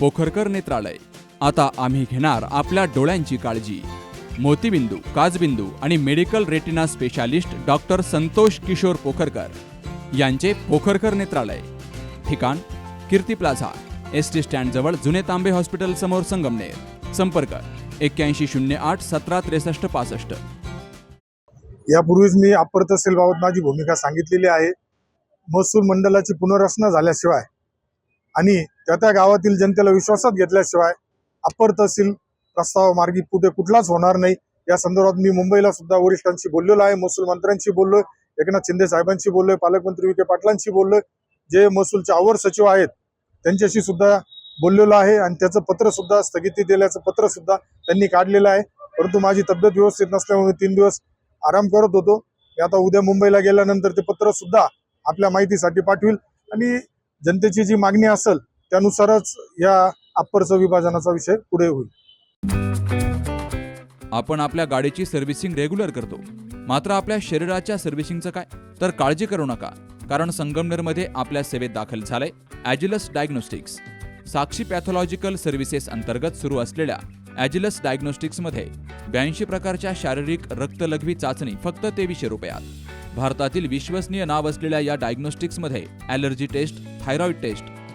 पोखरकर नेत्रालय. आता आम्ही घेणार आपल्या डोळ्यांची काळजी. मोतीबिंदू काजबिंदू आणि medical retina specialist doctor Santosh Kishore Pokharkar यांचे पोखरकर नेत्रालय. ठिकाण कीर्ती प्लाझा एस टी स्टँडजवळ जुने तांबे हॉस्पिटल समोर संगमनेर. संपर्क एक्क्याऐंशी शून्य आठ सतरा त्रेसष्ट पासष्ट. यापूर्वीच मी अप्पर तहसीलबाबत माझी भूमिका सांगितलेली आहे. महसूल मंडळाची पुनर्रचना झाल्याशिवाय आणि त्या त्या गावातील जनतेला विश्वासात घेतल्याशिवाय अप्पर तहसील प्रस्ताव मार्गी कुठे कुठलाच होणार नाही. या संदर्भात मी मुंबईला सुद्धा वरिष्ठांशी बोललेलो आहे महसूल मंत्र्यांशी बोललोय एकनाथ शिंदे साहेबांशी बोललोय पालकमंत्री विखे पाटलांशी बोललोय. जे महसूलचे अवर सचिव आहेत त्यांच्याशी सुद्धा बोललेलो आहे आणि त्याचं पत्र सुद्धा स्थगिती दिल्याचं पत्र सुद्धा त्यांनी काढलेलं आहे. परंतु माझी तब्येत व्यवस्थित नसल्यामुळे तीन दिवस आराम करत होतो. मी आता उद्या मुंबईला गेल्यानंतर ते पत्र सुद्धा आपल्या माहितीसाठी पाठवील. आणि जनतेची जी मागणी असेल त्यानुसारच या अप्परचं विभाजनाचा विषय पुढे होईल. आपण आपल्या गाडीची सर्व्हिसिंग रेग्युलर करतो. मात्र आपल्या शरीराच्या सर्व्हिसिंगचं काय? तर काळजी करू नका कारण संगमनेरमध्ये आपल्या सेवेत दाखल झालंय Agilus diagnostics. Sakshi pathological services अंतर्गत सुरू असलेल्या ॲजिलस डायग्नोस्टिक्समध्ये ब्याऐंशी प्रकारच्या शारीरिक रक्तलघवी चाचणी फक्त तेवीसशे रुपयात. भारतातील विश्वसनीय नाव असलेल्या या डायग्नोस्टिक्समध्ये allergy test thyroid test